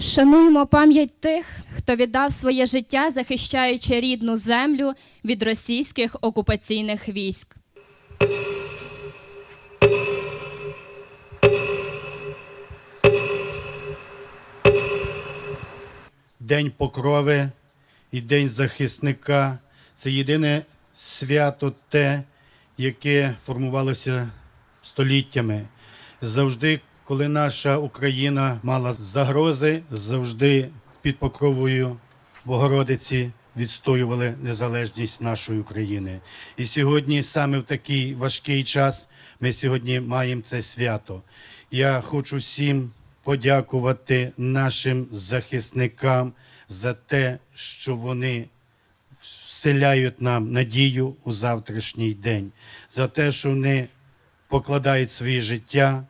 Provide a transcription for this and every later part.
Шануємо пам'ять тих, хто віддав своє життя, захищаючи рідну землю від російських окупаційних військ. День покрови і День захисника це єдине свято те, яке формувалося століттями. Завжди, коли наша Україна мала загрози, завжди під покровою Богородиці відстоювали незалежність нашої України. І сьогодні, саме в такий важкий час, ми сьогодні маємо це свято. Я хочу всім подякувати нашим захисникам за те, що вони вселяють нам надію у завтрашній день, за те, що вони покладають своє життя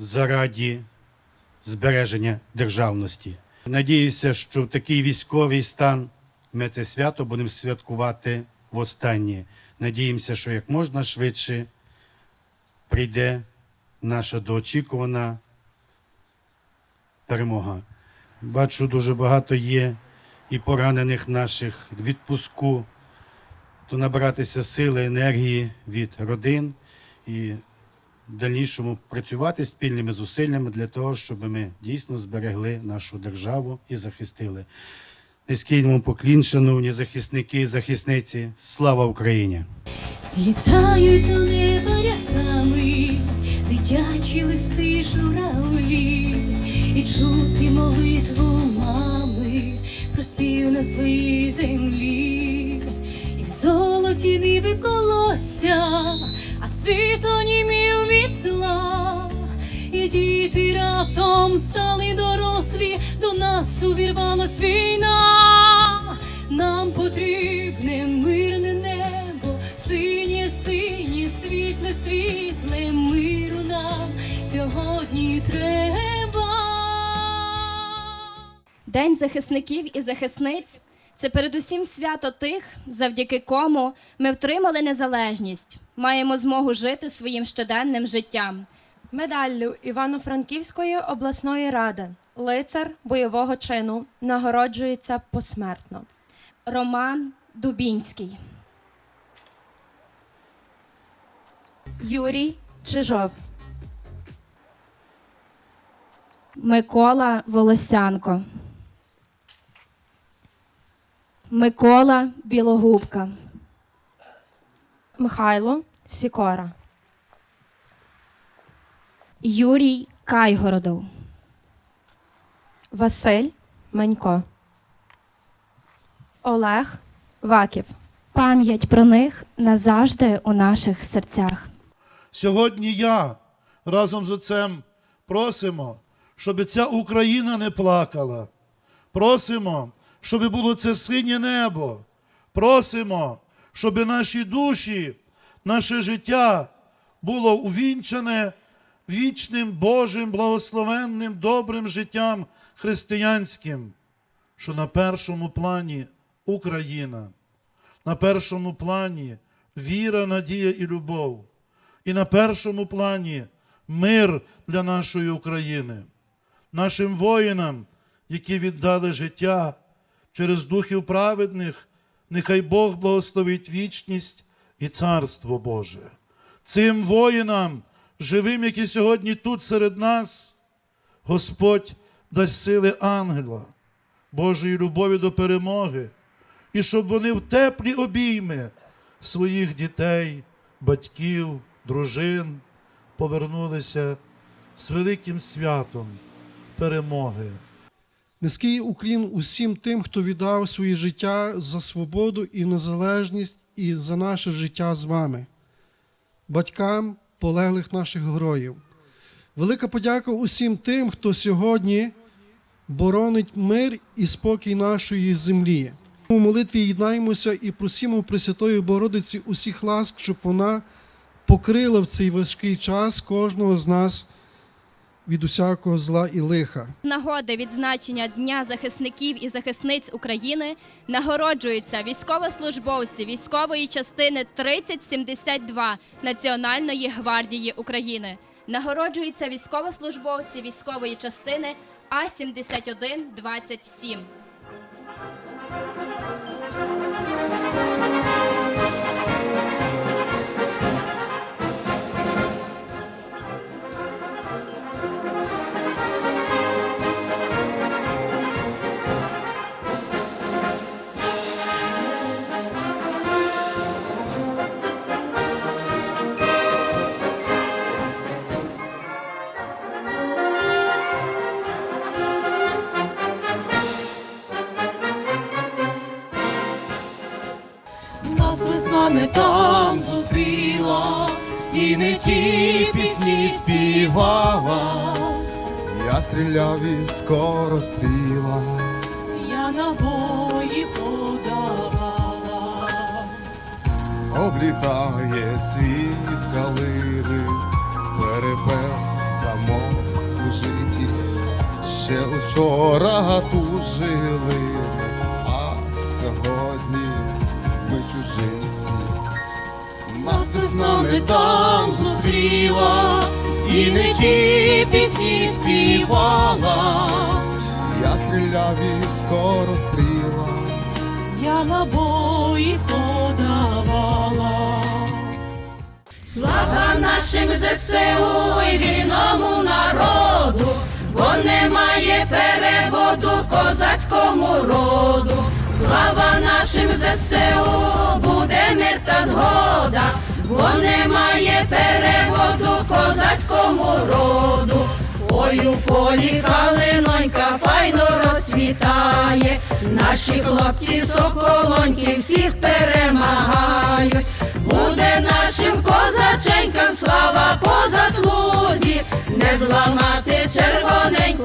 заради збереження державності. Надіюся, що такий військовий стан ми це свято будемо святкувати востаннє. Надіємося, що як можна швидше прийде наша доочікувана перемога. Бачу, дуже багато є і поранених наших відпуску, то набиратися сили, енергії від родин і дальнішому працювати спільними зусиллями для того, щоб ми дійсно зберегли нашу державу і захистили. Низький йому поклін, шановні захисники і захисниці. Слава Україні! Злітають неба рядами дитячі листи журавлі, і чути молитву мами про спів на своїй землі, і в золоті ниви колося, а світ онімів від зла, і діти раптом стали дорослі, до нас увірвалась війна, нам потрібне мирне небо, синє, синє, світле, світле, миру нам. Сьогодні треба. День захисників і захисниць це передусім свято тих, завдяки кому ми втримали незалежність, маємо змогу жити своїм щоденним життям. Медаллю Івано-Франківської обласної ради лицар бойового чину нагороджується посмертно. Роман Дубінський, Юрій Чижов, Микола Волосянко, Микола Білогубка, Михайло Сікора, Юрій Кайгородов, Василь Манько, Олег Ваків. пам'ять про них назавжди у наших серцях. Сьогодні я разом з отцем просимо, щоб ця Україна не плакала. Просимо, щоб було це синє небо. Просимо, щоб наші душі, наше життя було увінчане вічним Божим, благословенним, добрим життям християнським, що на першому плані Україна, на першому плані віра, надія і любов. І на першому плані мир для нашої України, нашим воїнам, які віддали життя через духів праведних, нехай Бог благословить вічність і царство Боже. Цим воїнам, живим, які сьогодні тут серед нас, Господь дасть сили ангела, Божої любові до перемоги, і щоб вони в теплі обійми своїх дітей, батьків, дружин повернулися з великим святом перемоги. Низький уклін усім тим, хто віддав своє життя за свободу і незалежність і за наше життя з вами, батькам полеглих наших героїв. Велика подяка усім тим, хто сьогодні боронить мир і спокій нашої землі. У молитві єднаємося і просимо Пресвятої Богородиці усіх ласк, щоб вона покрила в цей важкий час кожного з нас від усякого зла і лиха. Нагоди відзначення Дня захисників і захисниць України нагороджуються військовослужбовці військової частини 3072 Національної гвардії України. Нагороджуються військовослужбовці військової частини А 7127 не там зустріла, і не ті пісні співала. Я стріляв і скоро стріла, Я набої подавала. облітає світ калини, перепел замок у житті. Ще вчора тужили, Не там зустріла, і не ті пісні співала. Я стріляв і скоро стріла. Я набої подавала. Слава нашим ЗСУ і вільному народу, бо немає переводу козацькому роду. Слава нашим ЗСУ, буде мир та згода, бо немає переводу козацькому роду. Ой, у полі калинонька файно розцвітає, наші хлопці соколоньки всіх перемагають. Буде нашим козаченькам слава по заслузі, не зламати червоненьку.